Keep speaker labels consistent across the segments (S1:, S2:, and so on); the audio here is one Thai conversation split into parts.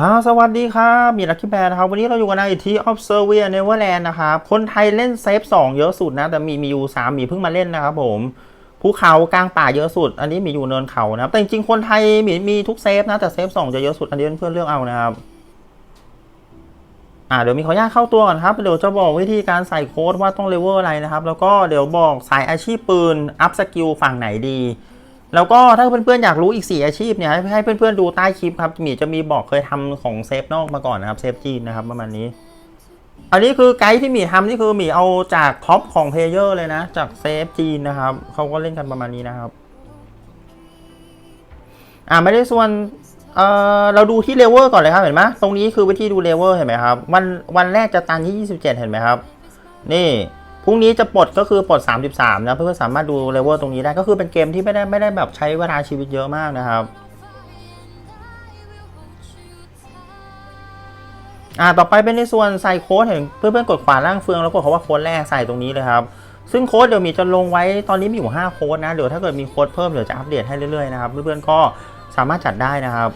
S1: ฮาสวัสดีครับมีลักกี้แบร์นะครับ วันนี้เราอยู่กันในที่ Observer Neverland นะครับคนไทยเล่นเซฟ2 เยอะสุดนะ แต่มีมีอยู่3มีเพิ่งมาเล่นนะครับผมภูเขากลางป่าเยอะสุด อันนี้มีอยู่เนินเขานะครับ แต่จริงๆคนไทยมีมีทุกเซฟนะ แต่เซฟ2จะเยอะสุด อันนี้เพื่อนเลือกเอานะครับ อ่าเดี๋ยวมีขออนุญาตเข้าตัวก่อนครับ เดี๋ยวจะบอกวิธีการใส่โค้ดว่าต้องเลเวลอะไรนะครับ แล้วก็เดี๋ยวบอกสายอาชีพปืนอัพสกิลฝั่งไหนดี แล้วก็ถ้าเพื่อนๆอยากรู้อีก 4 อาชีพเนี่ยให้เพื่อนๆดูใต้คลิปครับมีจะมีบอกเคยทำของเซฟนอกมาก่อนนะครับเซฟจีนนะครับประมาณนี้ อันนี้คือไกด์ที่หมีทำนี่คือหมีเอาจากท็อปของเพลเยอร์เลยนะ จากเซฟจีนนะครับเขาก็เล่นกันประมาณนี้นะครับ อ่าไม่ได้ส่วนเอ่อเราดูที่เลเวลก่อนเลยครับเห็นไหมตรงนี้คือวิธีดูเลเวลเห็นไหมครับวันวันแรกจะตันที่ 27 เห็นไหมครับ นี่ พรุ่งนี้จะปลดก็คือปลด 33 นะ เพื่อนๆสามารถดูเลเวลตรงนี้ได้ก็คือเป็นเกมที่ไม่ได้ไม่ได้แบบใช้เวลาชีวิตเยอะมากนะครับอ่าต่อไปเป็นในส่วนใส่โค้ดเห็นเพื่อนๆกดขวาล่างเฟืองแล้วกดคำว่าโค้ดแรกใส่ตรงนี้เลยครับซึ่งโค้ดเดี๋ยวมีจะลงไว้ตอนนี้มีอยู่ 5 โค้ดนะเดี๋ยวถ้าเกิดมีโค้ดเพิ่มเดี๋ยวจะอัปเดตให้เรื่อยๆนะครับเพื่อนๆก็สามารถจัดได้นะครับ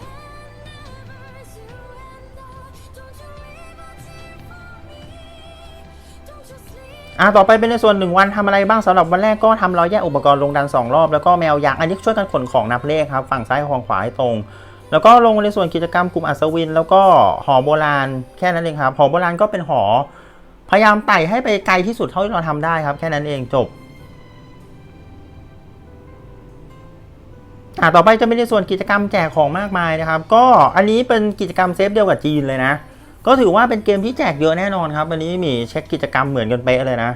S1: อ่าต่อไปเป็นในส่วนหนึ่งวันทำอะไรบ้างสำหรับวันแรกก็ทำร้อยแยกอุปกรณ์ลงดัน 2 รอบ แล้วก็แมวยักอันนี้ช่วยกันขนของนับเลขครับ ฝั่งซ้ายของขวาให้ตรง แล้วก็ลงในส่วนกิจกรรมกลุ่มอัศวิน แล้วก็หอโบราณแค่นั้นเองครับ หอโบราณก็เป็นหอ พยายามไต่ให้ไปไกลที่สุดเท่าที่เราทำได้ครับ แค่นั้นเองจบอ่าต่อไปจะเป็นในส่วนกิจกรรมแจกของมากมายนะครับ ก็อันนี้เป็นกิจกรรมเซฟเดียวกับจีนเลยนะ ก็ถือว่าเป็นเกมที่แจกเยอะแน่นอนครับอันนี้มีเช็คกิจกรรมเหมือนกันเป๊ะเลยนะ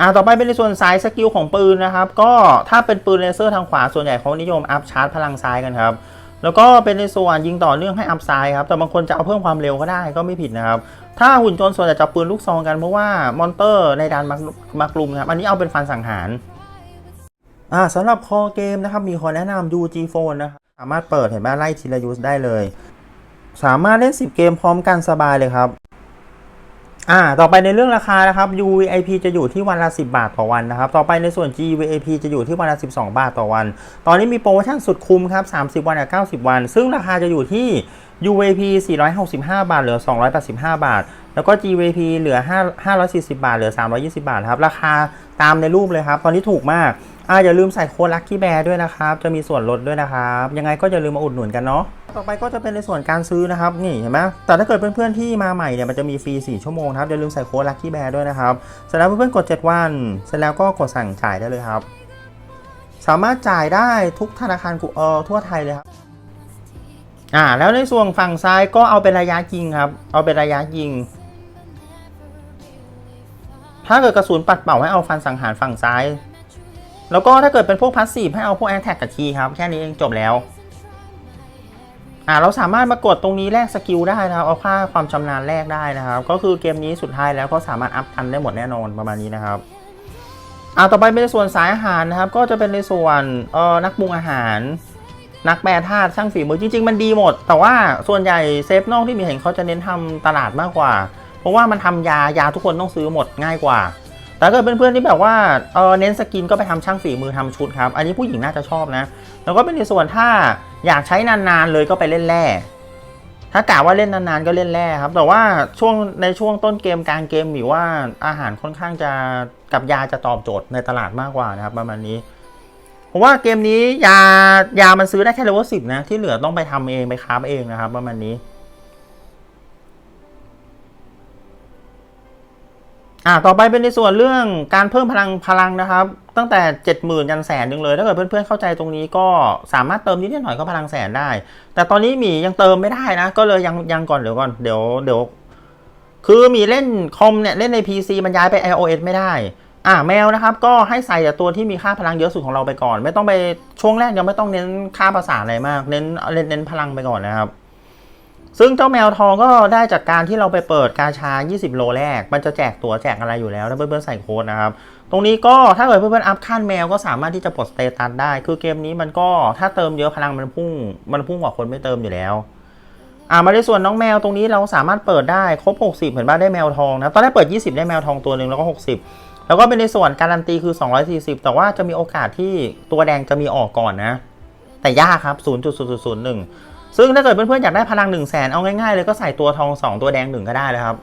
S1: อ่าต่อไปเป็นในส่วนสายสกิลของปืนนะครับ ก็ถ้าเป็นปืนเลเซอร์ทางขวาส่วนใหญ่เขานิยมอัพชาร์จพลังซ้ายกันครับ แล้วก็เป็นในส่วนยิงต่อเนื่องให้อัพซ้ายครับ แต่บางคนจะเอาเพิ่มความเร็วก็ได้ก็ไม่ผิดนะครับ ถ้าหุ่นยนส่วนใหญ่จะปืนลูกซองกันเพราะว่ามอนเตอร์ในดานมักมักลุมนะครับ อันนี้เอาเป็นฟันสังหารอ่าสำหรับคอเกมนะครับมีขอแนะนำ UG Phone นะครับ สามารถเปิดเห็นไหมไล่ทีละยูสได้เลย สามารถเล่น 10 เกมพร้อมกันสบายเลยครับ อ่า ต่อไปในเรื่องราคานะครับ UVIP จะอยู่ที่วันละ 10 บาทต่อวันนะครับ ต่อไปในส่วน GVIP จะอยู่ที่วันละ 12 บาทต่อวัน ตอนนี้มีโปรโมชั่นสุดคุ้มครับ 30 วันกับ90 วัน ซึ่งราคาจะอยู่ที่ UVP 465 บาท เหลือ 285 บาท แล้วก็ GVP เหลือ 5 540 บาท เหลือ 320 บาทครับ ราคาตามในรูปเลยครับ ตอนนี้ถูกมากอ่าอย่าลืมใส่โค้ดลัคกี้แบร์ด้วยนะครับ จะมีส่วนลดด้วยนะครับ ยังไงก็อย่าลืมมาอุดหนุนกันเนาะ ต่อไปก็จะเป็นในส่วนการซื้อนะครับนี่เห็นไหมแต่ถ้าเกิดเพื่อนๆที่มาใหม่เนี่ยมันจะมีฟรี 4 ชั่วโมงครับอย่าลืมใส่โค้ดลัคกี้แบร์ด้วยนะครับเสร็จแล้วเพื่อนๆกด 7 วัน เสร็จแล้วก็กดสั่งจ่ายได้เลยครับ สามารถจ่ายได้ทุกธนาคารกูเออทั่วไทยเลยครับอ่าแล้วในส่วนฝั่งซ้ายก็เอาเป็นระยะยิงครับ เอาเป็นระยะยิง ถ้าเกิดกระสุนปัดเป่าให้เอาฟันสังหารฝั่งซ้าย แล้วก็ถ้าเกิดเป็นพวกพาสซีฟให้เอาพวกแอ t แท็กกับคีครับแค่นี้เองจบแล้ว อ่าเราสามารถมากดตรงนี้แลกสกิลได้นะครับ เอาค่าความชำนาญแลกได้นะครับ ก็คือเกมนี้สุดท้ายแล้วก็สามารถอัพทันได้หมดแน่นอนประมาณนี้นะครับอ่าต่อไปเป็นในส่วนสายอาหารนะครับ ก็จะเป็นในส่วนเอ่อนักปรุงอาหาร นักแปรธาตุช่างฝีมือจริง ๆ มันดีหมด แต่ว่าส่วนใหญ่เซฟนอกที่มีเห็นเขาจะเน้นทำตลาดมากกว่า เพราะว่ามันทำยายาทุกคนต้องซื้อหมดง่ายกว่า แต่ถ้าเกิดเพื่อนๆที่แบบว่าเออเน้นสกินก็ไปทำช่างฝีมือทำชุดครับ อันนี้ผู้หญิงน่าจะชอบนะ แล้วก็เป็นในส่วนถ้า อยากใช้นานๆเลยก็ไปเล่นแร่ถ้ากะว่าเล่นนานๆก็เล่นแร่ครับ แต่ว่าช่วงในช่วงต้นเกมกลางเกมหรือว่าอาหารค่อนข้างจะกับยาจะตอบโจทย์ในตลาดมากกว่านะครับ ประมาณนี้ผมว่าเกมนี้ยายามันซื้อได้แค่เลเวลสิบนะที่เหลือต้องไปทำเองไปคราฟเองนะครับ ประมาณนี้ อ่าต่อไปเป็นในส่วนเรื่องการเพิ่มพลังพลังนะครับ ตั้งแต่ 70,000ยันแสนหนึ่งเลย ถ้าเกิดเพื่อนๆเข้าใจตรงนี้ก็สามารถเติมนิดหน่อยก็พลังแสนได้ แต่ตอนนี้หมียังเติมไม่ได้นะ ก็เลยยังยังก่อนเดี๋ยวก่อนเดี๋ยวเดี๋ยวคือมีเล่นคอมเนี่ยเล่นใน PC มันย้ายไป iOS ไม่ได้ อ่าแมวนะครับ ก็ให้ใส่แต่ตัวที่มีค่าพลังเยอะสุดของเราไปก่อน ไม่ต้องไปช่วงแรกยังไม่ต้องเน้นค่าภาษาอะไรมาก เน้นเน้นพลังไปก่อนนะครับ ซึ่งเจ้าแมวทองก็ได้จากการที่เราไปเปิดกาชา 20 โลแรก มันจะแจกตั๋วแจกอะไรอยู่แล้วถ้าเพื่อนๆใส่โค้ดนะครับ ตรงนี้ก็ถ้าเกิดเพื่อนๆอัพขั้นแมวก็สามารถที่จะปลดสเตตัสได้ คือเกมนี้มันก็ถ้าเติมเยอะพลังมันพุ่ง มันพุ่งกว่าคนไม่เติมอยู่แล้วอ่ามาในส่วนน้องแมวตรงนี้เราสามารถเปิดได้ครบ 60 เห็นป่ะได้แมวทองนะตอนแรกเปิด 20 ได้แมวทองตัวหนึ่งแล้วก็ 60 แล้วก็เป็นในส่วนการันตีคือ 240 แต่ว่าจะมีโอกาสที่ตัวแดงจะมีออกก่อนนะ แต่ยากครับ 0.001 ซึ่งถ้าเกิดเพื่อนๆอยากได้พลัง1 0 0 0 0แสนเอาง่ายๆเลยก็ใส่ตัวทอง 2 ตัวแดง 1 ก็ได้เลยครับ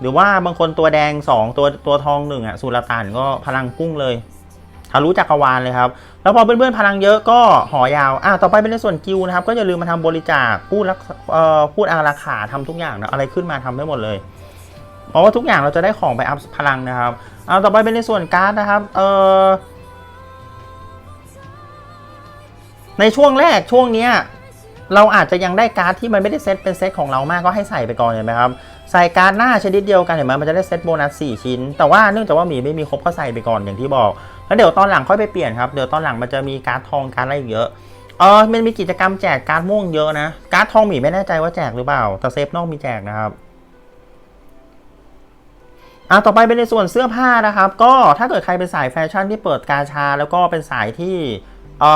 S1: หรือว่าบางคนตัวแดง 2 ตัวตัวทอง1อะสุลต่านก็พลังพุ่งเลยทะลุจักรวาลเลยครับ แล้วพอเพื่อนๆพลังเยอะก็หอยาว อะต่อไปเป็นในส่วนกิลนะครับ ก็อย่าลืมมาทำบริจาคพูดรักเอ่อพูดอาราขาทำทุกอย่างนะอะไรขึ้นมาทำได้หมดเลย เพราะว่าทุกอย่างเราจะได้ของไปอัพพลังนะครับเอาต่อไปเป็นในส่วนการ์ดนะครับ เอ่อในช่วงแรกช่วงเนี้ย เราอาจจะยังได้การ์ดที่มันไม่ได้เซตเป็นเซตของเรามากก็ให้ใส่ไปก่อนเห็นไหมครับใส่การ์ดหน้าชนิดเดียวกันเห็นไหมมันจะได้เซตโบนัส4ชิ้น แต่ว่าเนื่องจากว่าหมีไม่มีครบก็ใส่ไปก่อนอย่างที่บอก แล้วเดี๋ยวตอนหลังค่อยไปเปลี่ยนครับเดี๋ยวตอนหลังมันจะมีการ์ดทองการ์ดอะไรเยอะเออมันมีกิจกรรมแจกการ์ดม่วงเยอะนะการ์ดทองหมีไม่แน่ใจว่าแจกหรือเปล่า แต่เซฟนอกมีแจกนะครับอะต่อไปเป็นในส่วนเสื้อผ้านะครับ ก็ถ้าเกิดใครเป็นสายแฟชั่นที่เปิดกาชา แล้วก็เป็นสายที่อ่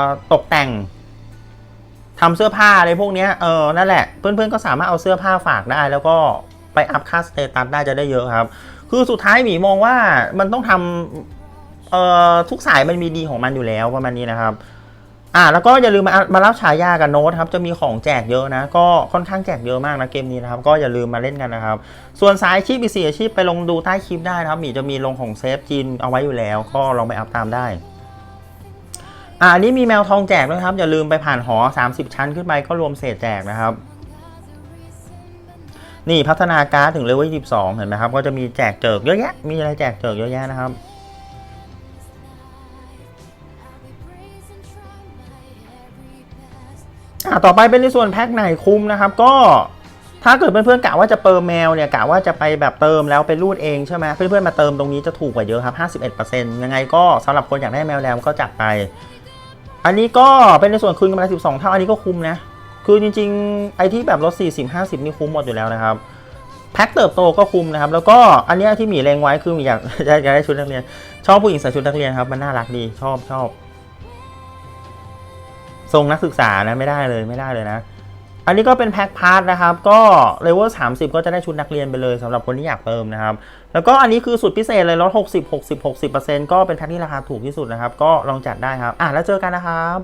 S1: อตกแต่ง ทำเสื้อผ้าอะไรพวกนี้เออนั่นแหละ เพื่อนๆก็สามารถเอาเสื้อผ้าฝากได้ แล้วก็ไปอัพค่าสเตตัสได้จะได้เยอะครับ คือสุดท้ายหมีมองว่ามันต้องทำเอ่อทุกสายมันมีดีของมันอยู่แล้วประมาณนี้นะครับอ่าแล้วก็อย่าลืมมามารับฉายากับโน้ตครับจะมีของแจกเยอะนะ ก็ค่อนข้างแจกเยอะมากนะเกมนี้นะครับ ก็อย่าลืมมาเล่นกันนะครับ ส่วนสายอาชีพอีกสี่อาชีพไปลงดูใต้คลิปได้นะครับหมีจะมีลงของเซฟจีนเอาไว้อยู่แล้ว ก็ลองไปอัพตามได้ อ่าอันนี้มีแมวทองแจกด้วยครับ อย่าลืมไปผ่านหอ 30 ชั้นขึ้นไปก็รวมเศษแจกนะครับ นี่พัฒนาการถึงเลเวล22เห็นไหมครับ ก็จะมีแจกเจิกเยอะแยะ มีอะไรแจกเจิกเยอะแยะนะครับอ่าต่อไปเป็นในส่วนแพ็คไหนคุ้มนะครับ ก็ถ้าเกิดเพื่อนๆกะว่าจะเติมแมวเนี่ยกะว่าจะไปแบบเติมแล้วไปรูดเองใช่ไหมเพื่อนๆมาเติมตรงนี้จะถูกกว่าเยอะครับ 51%ยังไงก็สำหรับคนอยากได้แมวแล้วก็จัดไป อันนี้ก็เป็นในส่วนคืนกำไร 12 เท่า อันนี้ก็คุ้มนะ คือจริงๆ ไอที่แบบลด 40 50 นี่คุ้มหมดอยู่แล้วนะครับ แพ็คเติบโตก็คุ้มนะครับ แล้วก็อันเนี้ยที่หมีแรงไว้คือหมีอยากอยากได้ชุดนักเรียน ชอบผู้หญิงใส่ชุดนักเรียนครับ มันน่ารักดี ชอบชอบทรงนักศึกษานะไม่ได้เลยไม่ได้เลยนะ อันนี้ก็เป็นแพ็คพาร์ทนะครับ ก็เลเวล30ก็จะได้ชุดนักเรียนไปเลยสำหรับคนที่อยากเติมนะครับ แล้วก็อันนี้คือสุดพิเศษเลยลด60 60 60%ก็เป็นแพ็คที่ราคาถูกที่สุดนะครับ ก็ลองจัดได้ครับ อะแล้วเจอกันนะครับ